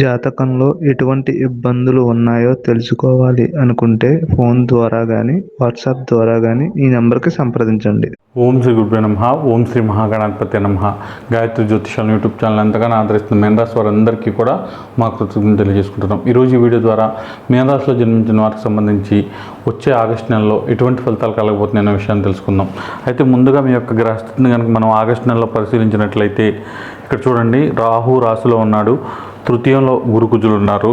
జాతకంలో ఎటువంటి ఇబ్బందులు ఉన్నాయో తెలుసుకోవాలి అనుకుంటే ఫోన్ ద్వారా కానీ వాట్సాప్ ద్వారా కానీ ఈ నెంబర్కి సంప్రదించండి. ఓం శ్రీ గురుభ్యో నమ. ఓం శ్రీ మహాగణాధిపతి నమ. గాయత్రి జ్యోతిషాలను యూట్యూబ్ ఛానల్ ఎంతగానో ఆదరిస్తున్న మేనరాశి వారందరికీ కూడా మా కృతజ్ఞతలు తెలియజేసుకుంటున్నాం. ఈరోజు ఈ వీడియో ద్వారా మేనరాశిలో జన్మించిన వారికి సంబంధించి వచ్చే ఆగస్టు నెలలో ఎటువంటి ఫలితాలు కలగబోతున్నాయి అనే విషయాన్ని తెలుసుకుందాం. అయితే ముందుగా మీ యొక్క గ్రహస్థితిని కనుక మనం ఆగస్టు నెలలో పరిశీలించినట్లయితే ఇక్కడ చూడండి రాహు రాశిలో ఉన్నాడు. తృతీయంలో గురుకుజులు ఉన్నారు.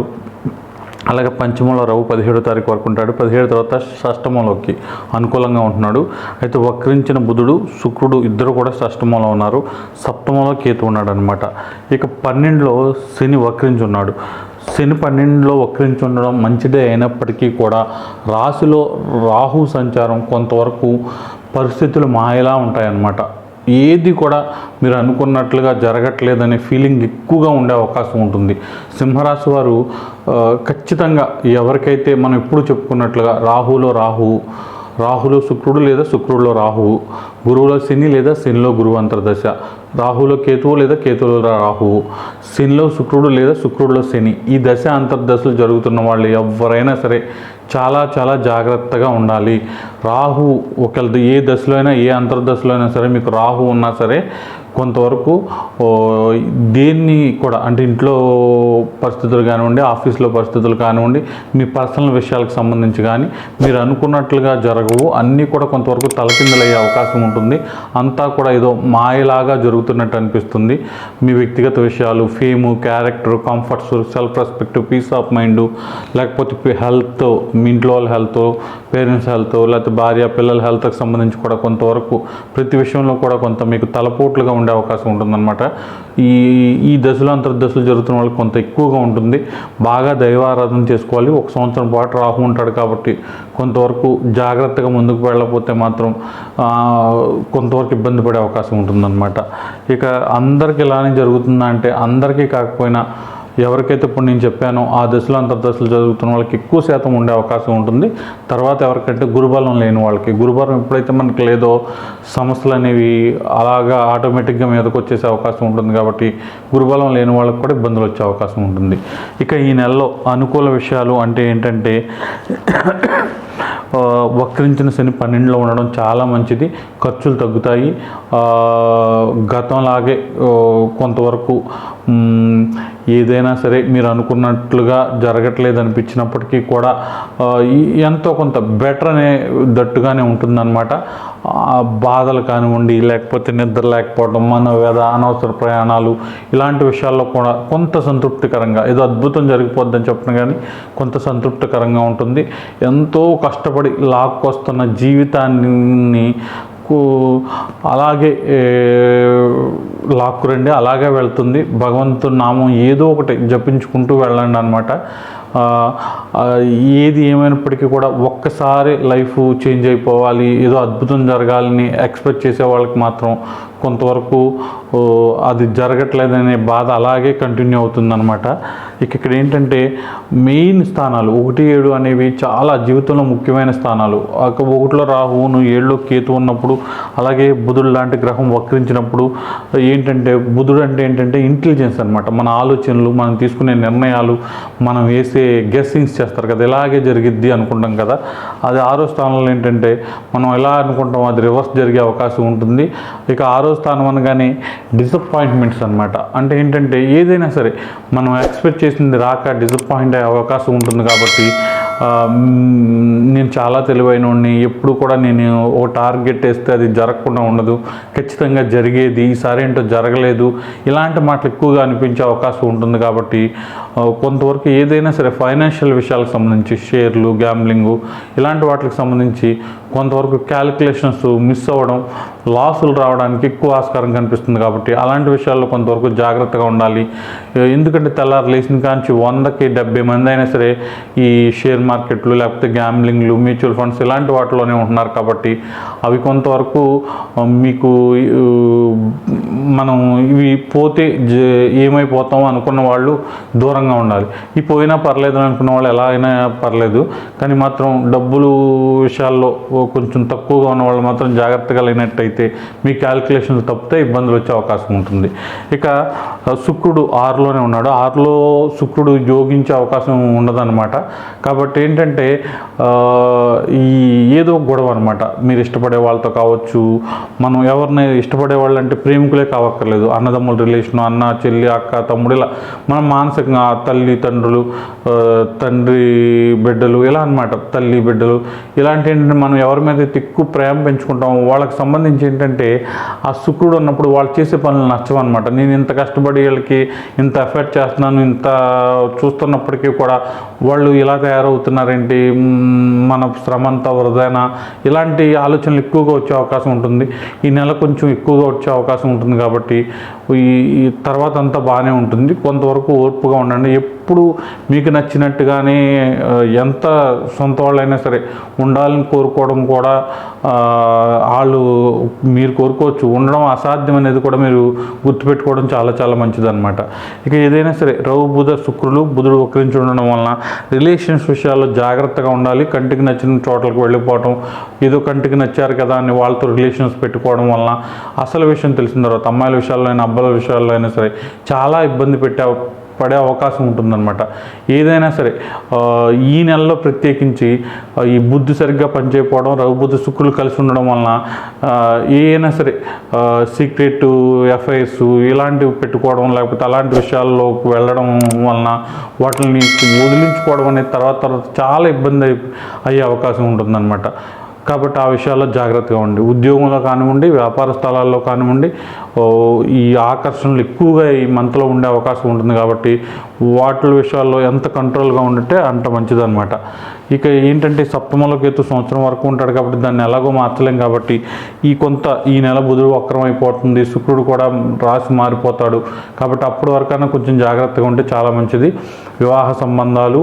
అలాగే పంచమంలో రవి పదిహేడో తారీఖు వరకు ఉంటాడు. పదిహేడు తర్వాత షష్టమంలోకి అనుకూలంగా ఉంటున్నాడు. అయితే వక్రించిన బుధుడు శుక్రుడు ఇద్దరు కూడా షష్టమంలో ఉన్నారు. సప్తమంలో కేతు ఉన్నాడు అనమాట ఇక పన్నెండులో శని వక్రించి ఉన్నాడు. శని పన్నెండులో వక్రించి ఉండడం మంచిదే అయినప్పటికీ కూడా రాశిలో రాహు సంచారం కొంతవరకు పరిస్థితులు మాయలా ఉంటాయన్నమాట. ఏది కూడా మీరు అనుకున్నట్లుగా జరగట్లేదనే ఫీలింగ్ ఎక్కువగా ఉండే అవకాశం ఉంటుంది. సింహరాశి వారు ఖచ్చితంగా ఎవరికైతే మనం ఎప్పుడు చెప్పుకున్నట్లుగా రాహులో రాహు రాహులో శుక్రుడు లేదా శుక్రుడిలో రాహువు గురువులో శని లేదా శనిలో గురువు అంతర్దశ రాహులో కేతువు లేదా కేతువులో రాహువు శనిలో శుక్రుడు లేదా శుక్రుడిలో శని. ఈ దశ అంతర్దశలు జరుగుతున్న వాళ్ళు ఎవరైనా సరే చాలా చాలా జాగ్రత్తగా ఉండాలి. రాహు ఒకళ్ళది ఏ దశలో అయినా ఏ అంతర్దశలో అయినా సరే మీకు రాహు ఉన్నా సరే కొంతవరకు దేన్ని కూడా అంటే ఇంట్లో పరిస్థితులు కానివ్వండి ఆఫీస్లో పరిస్థితులు కానివ్వండి మీ పర్సనల్ విషయాలకు సంబంధించి కానీ మీరు అనుకున్నట్లుగా జరగవు. అన్నీ కూడా కొంతవరకు తలకిందలయ్యే అవకాశం ఉంటుంది. అంతా కూడా ఏదో మాయలాగా జరుగుతున్నట్టు అనిపిస్తుంది. మీ వ్యక్తిగత విషయాలు fame character comforts self respect peace of mind లేకపోతే హెల్త్ మీ ఇంట్లో వాళ్ళ హెల్త్ పేరెంట్స్ హెల్త్ లేకపోతే భార్య పిల్లల హెల్త్కి సంబంధించి కూడా కొంతవరకు ప్రతి విషయంలో కూడా కొంత మీకు తలపోట్లుగా ఉండే అవకాశం ఉంటుందన్నమాట. ఈ ఈ దశలో అంతర్దశలు జరుగుతున్న వాళ్ళకి కొంత ఎక్కువగా ఉంటుంది. బాగా దైవారాధన చేసుకోవాలి. ఒక సంవత్సరం పాటు రాహు ఉంటాడు కాబట్టి కొంతవరకు జాగ్రత్తగా ముందుకు వెళ్ళకపోతే మాత్రం కొంతవరకు ఇబ్బంది పడే అవకాశం ఉంటుందన్నమాట. ఇక అందరికి ఇలానే జరుగుతుందా అంటే అందరికీ కాకపోయినా ఎవరికైతే ఇప్పుడు నేను చెప్పానో ఆ దశలో అంతర్దశలు చదువుతున్న వాళ్ళకి ఎక్కువ శాతం ఉండే అవకాశం ఉంటుంది. తర్వాత ఎవరికంటే గురుబలం లేని వాళ్ళకి. గురుబలం ఎప్పుడైతే మనకి లేదో సమస్యలు అనేవి అలాగా ఆటోమేటిక్గా మీదకు వచ్చేసే అవకాశం ఉంటుంది కాబట్టి గురుబలం లేని వాళ్ళకి కూడా ఇబ్బందులు వచ్చే అవకాశం ఉంటుంది. ఇక ఈ నెలలో అనుకూల విషయాలు అంటే ఏంటంటే వక్రించిన శని పన్నెండులో ఉండడం చాలా మంచిది. ఖర్చులు తగ్గుతాయి. గతంలాగే కొంతవరకు ఏదైనా సరే మీరు అనుకున్నట్లుగా జరగట్లేదు అనిపించినప్పటికీ కూడా ఎంతో కొంత బెటర్ అనే దట్టుగానే ఉంటుందన్నమాట. బాధలు కానివ్వండి లేకపోతే నిద్ర లేకపోవడం మనోవేద అనవసర ప్రయాణాలు ఇలాంటి విషయాల్లో కూడా కొంత సంతృప్తికరంగా ఏదో అద్భుతం జరిగిపోద్దని చెప్పిన కానీ కొంత సంతృప్తికరంగా ఉంటుంది. ఎంతో కష్టపడి లాక్కొస్తున్న జీవితాన్ని అలాగే లాక్కురండి. అలాగే వెళ్తుంది. భగవంతుని నామం ఏదో ఒకటి జపించుకుంటూ వెళ్ళండి అనమాట ఏది ఏమైనప్పటికీ కూడా ఒక్కసారి లైఫ్ చేంజ్ అయిపోవాలి. ఏదో అద్భుతం జరగాలని ఎక్స్పెక్ట్ చేసే వాళ్ళకి మాత్రం కొంతవరకు అది జరగట్లేదనే బాధ అలాగే కంటిన్యూ అవుతుందన్నమాట. ఇక ఇక్కడ ఏంటంటే మెయిన్ స్థానాలు ఒకటి ఏడు అనేవి చాలా జీవితంలో ముఖ్యమైన స్థానాలు. ఒక ఒకటిలో రాహువును ఏడులో కేతు ఉన్నప్పుడు అలాగే బుధుడు లాంటి గ్రహం వక్రించినప్పుడు ఏంటంటే బుధుడు అంటే ఏంటంటే ఇంటెలిజెన్స్ అనమాట మన ఆలోచనలు మనం తీసుకునే నిర్ణయాలు మనం వేసే గెస్సింగ్స్ చేస్తారు కదా ఇలాగే జరిగిద్ది అనుకుంటాం కదా. అది ఆరో స్థానంలో ఏంటంటే మనం ఎలా అనుకుంటాం అది రివర్స్ జరిగే అవకాశం ఉంటుంది. ఇక ఆరో స్థానం అనగానే డిసప్పాయింట్మెంట్స్ అనమాట అంటే ఏంటంటే ఏదైనా సరే మనం ఎక్స్పెక్ట్ చేసింది రాక డిసప్పాయింట్ అయ్యే అవకాశం ఉంటుంది కాబట్టి నేను చాలా తెలివైన ఎప్పుడు కూడా నేను ఒక టార్గెట్ వేస్తే అది జరగకుండా ఉండదు. ఖచ్చితంగా జరిగేది ఈసారి ఏంటో జరగలేదు. ఇలాంటి మాటలు ఎక్కువగా అనిపించే అవకాశం ఉంటుంది కాబట్టి కొంతవరకు ఏదైనా సరే ఫైనాన్షియల్ విషయాలకు సంబంధించి షేర్లు గ్యాంబ్లింగు ఇలాంటి వాటికి సంబంధించి కొంతవరకు క్యాలిక్యులేషన్స్ మిస్ అవ్వడం లాసులు రావడానికి ఎక్కువ ఆస్కారం కనిపిస్తుంది కాబట్టి అలాంటి విషయాల్లో కొంతవరకు జాగ్రత్తగా ఉండాలి. ఎందుకంటే తెల్లారు లేచిన కాంచి వందకి డెబ్బై మంది అయినా సరే ఈ షేర్ మార్కెట్లు లేకపోతే గ్యాంబ్లింగ్లు మ్యూచువల్ ఫండ్స్ ఇలాంటి వాటిలోనే ఉంటున్నారు కాబట్టి అవి కొంతవరకు మీకు మనం ఇవి పోతే ఏమైపోతాం అనుకున్న వాళ్ళు దూరంగా ఉండాలి. ఈ పోయినా పర్లేదు అనుకున్న వాళ్ళు ఎలా అయినా పర్లేదు కానీ మాత్రం డబ్బులు విషయాల్లో కొంచెం తక్కువగా ఉన్న వాళ్ళు మాత్రం జాగ్రత్తగా లేనట్టయితే మీ క్యాలిక్యులేషన్స్ తప్పితే ఇబ్బందులు వచ్చే అవకాశం ఉంటుంది. ఇక శుక్రుడు ఆరులోనే ఉన్నాడు. ఆరులో శుక్రుడు యోగించే అవకాశం ఉండదన్నమాట. కాబట్టి ఏంటంటే ఈ ఏదో గొడవ అనమాట మీరు ఇష్టపడే వాళ్ళతో కావచ్చు మనం ఎవరిని ఇష్టపడే వాళ్ళు అంటే ప్రేమికులే కావక్కర్లేదు. అన్నదమ్ముల రిలేషన్ అన్న చెల్లి అక్క తమ్ముడు ఇలా మనం మానసికంగా తల్లి తండ్రులు తండ్రి బిడ్డలు ఇలా అన్నమాట. తల్లి బిడ్డలు ఇలాంటి ఏంటంటే మనం ఎవరి మీద తిక్కు ఎక్కువ ప్రేమ పెంచుకుంటాం వాళ్ళకి సంబంధించి ఏంటంటే ఆ శుక్రుడు ఉన్నప్పుడు వాళ్ళు చేసే పనులు నచ్చవన్నమాట. నేను ఇంత కష్టపడి వీళ్ళకి ఇంత ఎఫర్ట్ చేస్తున్నాను ఇంత చూస్తున్నప్పటికీ కూడా వాళ్ళు ఇలా తయారవుతున్నారేంటి? మన శ్రమ అంతా వృధైనా ఇలాంటి ఆలోచనలు ఎక్కువగా వచ్చే అవకాశం ఉంటుంది. ఈ నెల కొంచెం ఎక్కువగా వచ్చే అవకాశం ఉంటుంది కాబట్టి ఈ ఈ తర్వాత అంతా బాగానే ఉంటుంది. కొంతవరకు ఓర్పుగా ఉండండి. ఎప్పుడు మీకు నచ్చినట్టుగానే ఎంత సొంత వాళ్ళైనా సరే ఉండాలని కోరుకోవడం కూడా వాళ్ళు మీరు కోరుకోవచ్చు. ఉండడం అసాధ్యం అనేది కూడా మీరు గుర్తుపెట్టుకోవడం చాలా చాలా మంచిదన్నమాట. ఇక ఏదైనా సరే రవు బుధ శుక్రులు బుధుడు వక్రించి ఉండడం వలన రిలేషన్స్ విషయాల్లో జాగ్రత్తగా ఉండాలి. కంటికి నచ్చిన చోట్లకు వెళ్ళిపోవటం ఏదో కంటికి నచ్చారు కదా అని వాళ్ళతో రిలేషన్స్ పెట్టుకోవడం వలన అసలు విషయం తెలిసిన తర్వాత అమ్మాయిల విషయాల్లో అయినా అబ్బాయిల విషయాల్లో అయినా సరే చాలా ఇబ్బంది పెట్టే పడే అవకాశం ఉంటుందన్నమాట. ఏదైనా సరే ఈ నెలలో ప్రత్యేకించి ఈ బుద్ధి సరిగ్గా పనిచేయకపోవడం రఘుబుద్ధి బుద్ధి శుక్రులు కలిసి ఉండడం వలన ఏదైనా సరే సీక్రెట్ ఎఫ్ఐఆర్స్ ఇలాంటివి పెట్టుకోవడం లేకపోతే అలాంటి విషయాల్లోకి వెళ్ళడం వలన వాటిని వదిలించుకోవడం అనేది తర్వాత తర్వాత చాలా ఇబ్బంది అయ్యే అవకాశం ఉంటుందన్నమాట. కాబట్టి ఆ విషయాల్లో జాగ్రత్తగా ఉండి ఉద్యోగంలో కానివ్వండి వ్యాపార స్థలాల్లో కానివ్వండి ఈ ఆకర్షణలు ఎక్కువగా ఈ మంత్లో ఉండే అవకాశం ఉంటుంది కాబట్టి వాటి విషయాల్లో ఎంత కంట్రోల్గా ఉంటే అంత మంచిదన్నమాట. ఇక ఏంటంటే సప్తమలో కేతు సంవత్సరం వరకు ఉంటాడు కాబట్టి దాన్ని ఎలాగో మార్చలేం కాబట్టి ఈ కొంత ఈ నెల బుధుడు వక్రం అయిపోతుంది శుక్రుడు కూడా రాసి మారిపోతాడు కాబట్టి అప్పటి వరకైనా కొంచెం జాగ్రత్తగా ఉంటే చాలా మంచిది. వివాహ సంబంధాలు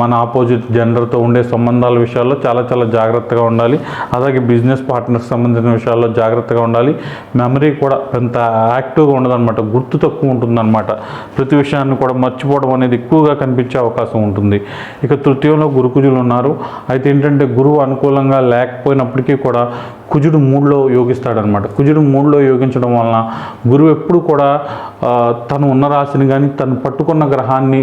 మన ఆపోజిట్ జెండర్తో ఉండే సంబంధాల విషయాల్లో చాలా చాలా జాగ్రత్తగా ఉండాలి. అలాగే బిజినెస్ పార్ట్నర్స్ సంబంధించిన విషయాల్లో జాగ్రత్తగా ఉండాలి. మెమరీ కూడా ఎంత యాక్టివ్గా ఉండదన్నమాట. గుర్తు తక్కువ ఉంటుందన్నమాట. ప్రతి విషయాన్ని కూడా మర్చిపోవడం అనేది ఎక్కువగా కనిపించే అవకాశం ఉంటుంది. ఇక తృతీయంలో గురుకుజులు ఉన్నారు. అయితే ఏంటంటే గురువు అనుకూలంగా లేకపోయినప్పటికీ కూడా కుజుడు మూడులో యోగిస్తాడనమాట. కుజుడు మూడులో యోగించడం వలన గురువు ఎప్పుడు కూడా తను ఉన్న రాశిని కానీ తను పట్టుకున్న గ్రహాన్ని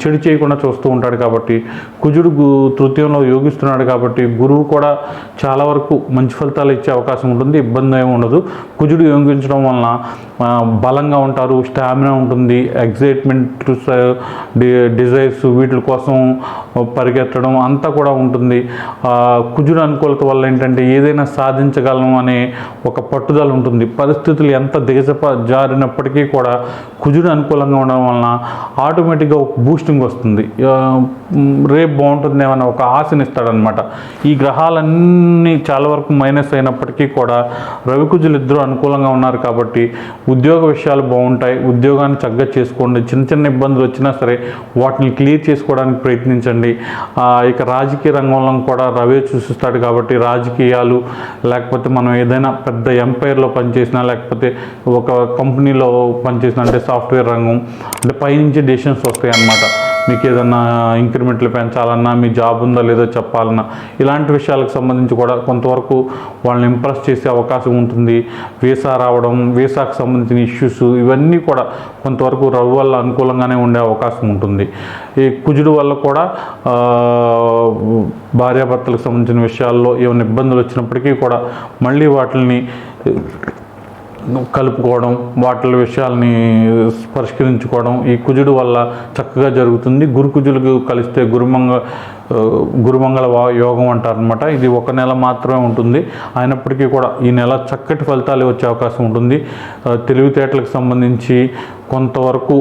చెడు చేయకుండా చూస్తూ ఉంటాడు కాబట్టి కుజుడు గు- తృతీయంలో యోగిస్తున్నాడు కాబట్టి గురువు కూడా చాలా వరకు మంచి ఫలితాలు ఇచ్చే అవకాశం ఉంటుంది ఇబ్బంది ఏమి ఉండదు. కుజుడు యోగించడం వలన బలంగా ఉంటారు స్టామినా ఉంటుంది ఎగ్జైట్మెంట్ డిజైర్స్ వీటి కోసం పరిగెత్తడం అంతా కూడా ఉంటుంది. కుజుడు అనుకూలత వల్ల ఏంటంటే ఏదైనా సాధించగలం అనే ఒక పట్టుదల ఉంటుంది. పరిస్థితులు ఎంత దిగజప జారినప్పటికీ కూడా కుజుడు అనుకూలంగా ఉండడం వలన ఆటోమేటిక్గా ఒక బూస్టింగ్ వస్తుంది. రేపు బాగుంటుందేమన్న ఒక ఆశని ఇస్తాడనమాట ఈ గ్రహాలన్నీ చాలా వరకు మైనస్ అయినప్పటికీ కూడా రవికుజులు ఇద్దరు అనుకూలంగా ఉన్నారు కాబట్టి ఉద్యోగ విషయాలు బాగుంటాయి. ఉద్యోగాన్ని చక్కగా చేసుకోండి. చిన్న చిన్న ఇబ్బందులు వచ్చినా సరే వాటిని క్లియర్ చేసుకోవడానికి ప్రయత్నించండి. ఇక రాజకీయ రంగంలో కూడా రవే చూసిస్తాడు కాబట్టి రాజకీయాలు లేకపోతే మనం ఏదైనా పెద్ద ఎంపైర్లో పనిచేసినా లేకపోతే ఒక కంపెనీలో పనిచేసిన అంటే సాఫ్ట్వేర్ రంగం అంటే పైనుంచి డెసిషన్స్ వస్తాయి అన్నమాట మీకు ఏదన్నా ఇంక్రిమెంట్లు పెంచాలన్నా మీ జాబ్ ఉందా లేదో చెప్పాలన్నా ఇలాంటి విషయాలకు సంబంధించి కూడా కొంతవరకు వాళ్ళని ఇంప్రెస్ చేసే అవకాశం ఉంటుంది. వీసా రావడం వీసాకు సంబంధించిన ఇష్యూస్ ఇవన్నీ కూడా కొంతవరకు రవి వల్ల అనుకూలంగానే ఉండే అవకాశం ఉంటుంది. ఈ కుజుడు వల్ల కూడా భార్యాభర్తలకు సంబంధించిన విషయాల్లో ఏమైనా ఇబ్బందులు వచ్చినప్పటికీ కూడా మళ్ళీ వాటిని కలుపుకోవడం వాటి విషయాల్ని పరిష్కరించుకోవడం ఈ కుజుడు వల్ల చక్కగా జరుగుతుంది. గురు కుజులకు కలిస్తే గురుమంగ గురుమంగళ యోగం యోగం అంటారనమాట ఇది ఒక నెల మాత్రమే ఉంటుంది. అయినప్పటికీ కూడా ఈ నెల చక్కటి ఫలితాలు వచ్చే అవకాశం ఉంటుంది. తెలివితేటలకు సంబంధించి కొంతవరకు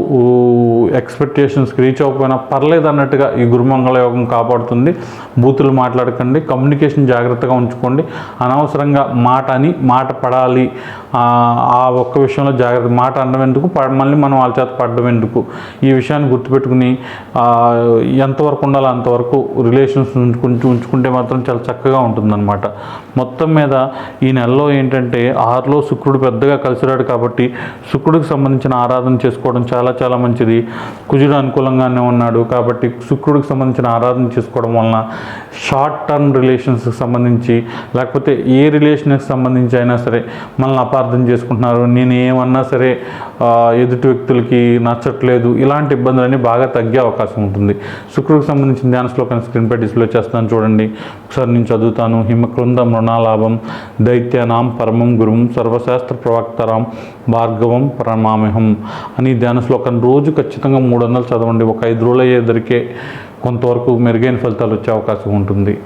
ఎక్స్పెక్టేషన్స్కి రీచ్ అవ్వకపోయినా పర్లేదు అన్నట్టుగా ఈ గురుమంగళ యోగం కాపాడుతుంది. బూతులు మాట్లాడకండి. కమ్యూనికేషన్ జాగ్రత్తగా ఉంచుకోండి. అనవసరంగా మాట అని మాట పడాలి. ఆ ఒక్క విషయంలో జాగ్రత్త మాట అనడం ఎందుకు? మళ్ళీ మనం వాళ్ళ చేత పడడం ఎందుకు? ఈ విషయాన్ని గుర్తుపెట్టుకుని ఎంతవరకు ఉండాలో అంతవరకు రిలేషన్స్ ఉంచుకుంటూ ఉంచుకుంటే మాత్రం చాలా చక్కగా ఉంటుందన్నమాట. మొత్తం మీద ఈ నెలలో ఏంటంటే ఆరులో శుక్రుడు పెద్దగా కలిసిరాడు కాబట్టి శుక్రుడికి సంబంధించిన ఆరాధన చేసుకోవడం చాలా చాలా మంచిది. కుజుడు అనుకూలంగానే ఉన్నాడు కాబట్టి శుక్రుడికి సంబంధించిన ఆరాధన చేసుకోవడం వలన షార్ట్ టర్మ్ రిలేషన్స్కి సంబంధించి లేకపోతే ఏ రిలేషన్కి సంబంధించి అయినా సరే మనల్ని అపార్థం చేసుకుంటున్నారు. నేను ఏమన్నా సరే ఎదుటి వ్యక్తులకి నచ్చట్లేదు ఇలాంటి ఇబ్బందులన్నీ బాగా తగ్గే అవకాశం ఉంటుంది. శుక్రుడికి సంబంధించిన ధ్యాన శ్లోకానికి స్క్రీన్పై డిస్ప్లే చేస్తాను చూడండి. ఒకసారి నేను చదువుతాను. హిమకృంద మృణాలాభం దైత్యానాం పరమం గురుం సర్వశాస్త్ర ప్రవక్తరాం భార్గవం పరమామిహం అని ధ్యాన శ్లోకం రోజు ఖచ్చితంగా మూడు వందలు చదవండి. ఒక ఐదు రోజులు అయ్యేదరికే కొంతవరకు మెరుగైన ఫలితాలు వచ్చే అవకాశం ఉంటుంది.